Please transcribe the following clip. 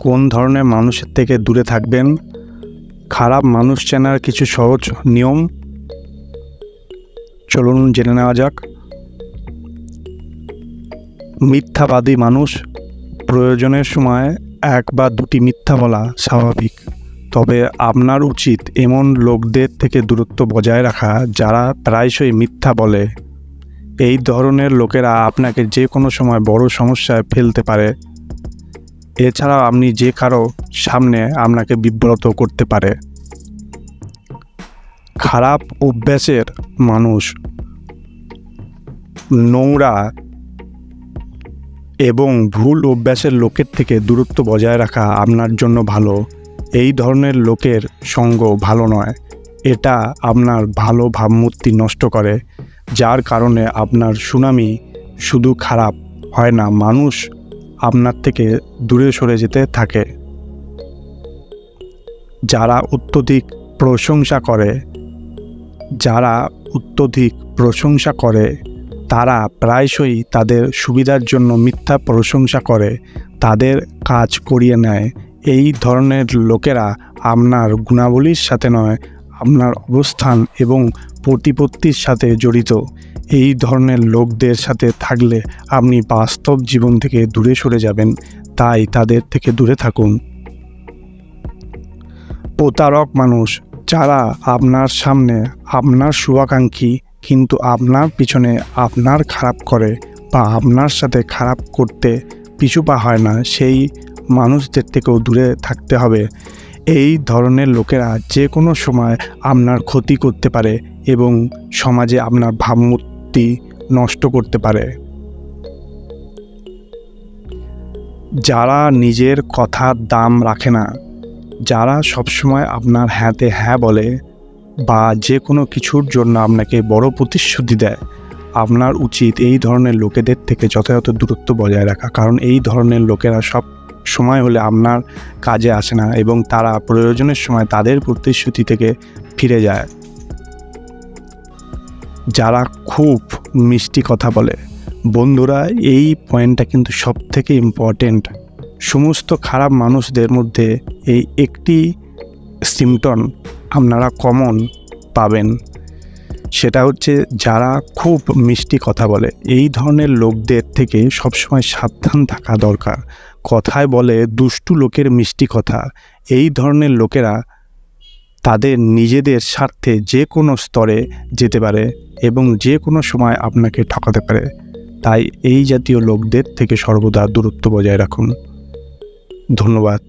কোন ধরনের মানুষের থেকে দূরে থাকবেন? খারাপ মানুষ চেনার কিছু সহজ নিয়ম? চলুন জেনে নেওয়া যাক। মিথ্যাবাদী মানুষ প্রয়োজনের সময় এক বা দুটি মিথ্যা বলা স্বাভাবিক। তবে আপনার উচিত এমন লোকদের থেকে দূরত্ব বজায় রাখা যারা প্রায়শই মিথ্যা বলে। এই ধরনের লোকেরা আপনাকে যে কোনো সময় বড় সমস্যায় ফেলতে পারে। এছাড়াও আপনি যে কারও সামনে আপনাকে বিব্রত করতে পারে। খারাপ অভ্যাসের মানুষ, নোংরা এবং ভুল অভ্যাসের লোকের থেকে দূরত্ব বজায় রাখা আপনার জন্য ভালো। এই ধরনের লোকের সঙ্গ ভালো নয়। এটা আপনার ভালো ভাবমূর্তি নষ্ট করে, যার কারণে আপনার সুনামি শুধু খারাপ হয় না। মানুষ আপনার থেকে দূরে সরে যেতে থাকে। যারা অত্যধিক প্রশংসা করে, যারা অত্যধিক প্রশংসা করে, তারা প্রায়শই তাদের সুবিধার জন্য মিথ্যা প্রশংসা করে, তাদের কাজ করিয়ে নেয়। এই ধরনের লোকেরা আপনার গুণাবলীর সাথে নয়, আপনার অবস্থান এবং প্রতিপত্তির সাথে জড়িত। এই ধরনের লোকদের সাথে থাকলে আপনি বাস্তব জীবন থেকে দূরে সরে যাবেন, তাই তাদের থেকে দূরে থাকুন। প্রতারক মানুষ, যারা আপনার সামনে আপনার শুভাকাঙ্ক্ষী, কিন্তু আপনার পিছনে আপনার খারাপ করে বা আপনার সাথে খারাপ করতে পিছু পা হয় না, সেই মানুষদের থেকেও দূরে থাকতে হবে। এই ধরনের লোকেরা যে কোনো সময় আপনার ক্ষতি করতে পারে এবং সমাজে আপনার ভাবমূর্তি নষ্ট করতে পারে। যারা নিজের কথার দাম রাখে না, যারা সবসময় আপনার হ্যাঁতে হ্যাঁ বলে বা যে কোনো কিছুর জন্য আপনাকে বড় প্রতিশ্রুতি দেয়, আপনার উচিত এই ধরনের লোকেদের থেকে যথাযথ দূরত্ব বজায় রাখা। কারণ এই ধরনের লোকেরা সব সময় হলে আপনার কাজে আসে না এবং তারা প্রয়োজনের সময় তাদের প্রতিশ্রুতি থেকে ফিরে যায়। যারা খুব মিষ্টি কথা বলে, বন্ধুরা, এই পয়েন্টটা কিন্তু সব থেকে ইম্পর্টেন্ট সমস্ত খারাপ মানুষদের মধ্যে এই একটি সিমটন আপনারা কমন পাবেন। সেটা হচ্ছে যারা খুব মিষ্টি কথা বলে, এই ধরনের লোকদের থেকে সবসময় সাবধান থাকা দরকার। কথায় বলে দুষ্টু লোকের মিষ্টি কথা, এই ধরনের লোকেরা তাদের নিজেদের স্বার্থে যে কোনো স্তরে যেতে পারে এবং যে কোনো সময় আপনাকে ঠকাতে পারে। তাই এই জাতীয় লোকদের থেকে সর্বদা দূরত্ব বজায় রাখুন। ধন্যবাদ।